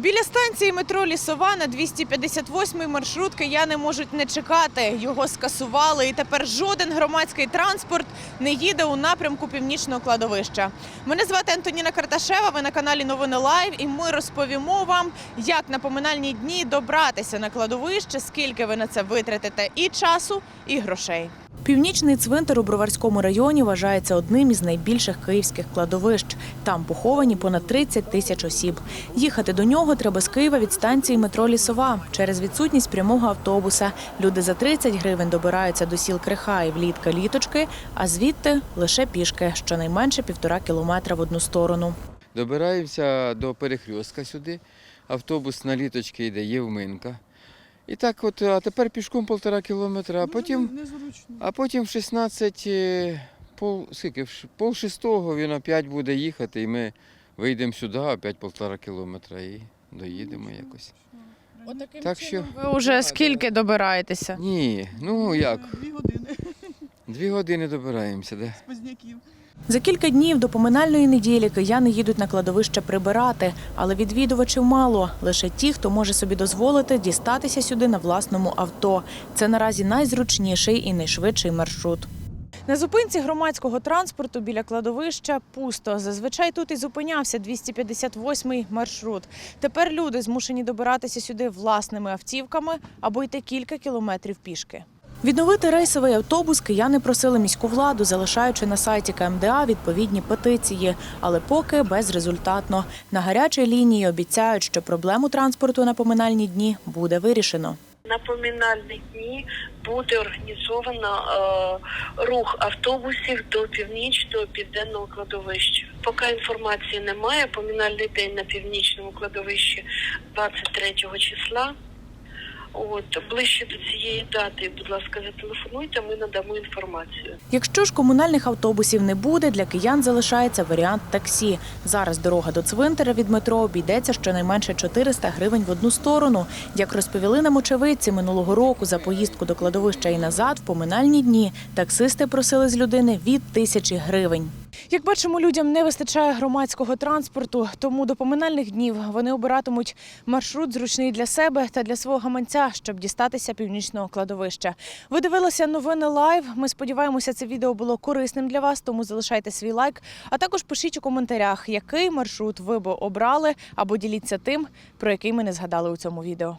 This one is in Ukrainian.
Біля станції метро Лісова на 258-й маршрут кияни можуть не чекати. Його скасували, і тепер жоден громадський транспорт не їде у напрямку північного кладовища. Мене звати Антоніна Карташева. Ви на каналі Новини Лайв, і ми розповімо вам, як на поминальні дні добратися на кладовище, скільки ви на це витратите і часу, і грошей. Північний цвинтар у Броварському районі вважається одним із найбільших київських кладовищ. Там поховані понад 30 тисяч осіб. Їхати до нього треба з Києва від станції метро Лісова. Через відсутність прямого автобуса люди за 30 гривень добираються до сіл Криха і влітка Літочки, а звідти лише пішки, щонайменше півтора кілометра в одну сторону. Добираємося до перехрестка сюди. Автобус на літочки йде Євминка. І так от, а тепер пішком півтора кілометра, а потім, а потім в 16, е, пол, скільки, в пол шестого він опять буде їхати, і ми вийдемо сюди, опять півтора кілометра і доїдемо якось. Так що, Ви вже скільки добираєтеся? ні, ну як, Дві години дві години добираємося, де. з Позняків. За кілька днів до поминальної неділі кияни їдуть на кладовище прибирати, але відвідувачів мало. Лише ті, хто може собі дозволити дістатися сюди на власному авто. Це наразі найзручніший і найшвидший маршрут. На зупинці громадського транспорту біля кладовища пусто. Зазвичай тут і зупинявся 258-й маршрут. Тепер люди змушені добиратися сюди власними автівками або йти кілька кілометрів пішки. Відновити рейсовий автобус кияни просили міську владу, залишаючи на сайті КМДА відповідні петиції, але поки безрезультатно. На гарячій лінії обіцяють, що проблему транспорту на поминальні дні буде вирішено. На поминальні дні буде організовано е, рух автобусів до північного південного кладовища. Поки інформації немає, поминальний день на північному кладовищі 23 числа. От ближче до цієї дати, будь ласка, зателефонуйте, ми надамо інформацію. Якщо ж комунальних автобусів не буде, для киян залишається варіант таксі. Зараз дорога до цвинтаря від метро обійдеться щонайменше 400 гривень в одну сторону. Як розповіли нам очевидці минулого року за поїздку до кладовища і назад в поминальні дні таксисти просили з людини від тисячі гривень. Як бачимо, людям не вистачає громадського транспорту, тому до поминальних днів вони обиратимуть маршрут зручний для себе та для свого гаманця, щоб дістатися північного кладовища. Ви дивилися новини лайв. Ми сподіваємося, це відео було корисним для вас, тому залишайте свій лайк. А також пишіть у коментарях, який маршрут ви б обрали, або діліться тим, про який ми не згадали у цьому відео.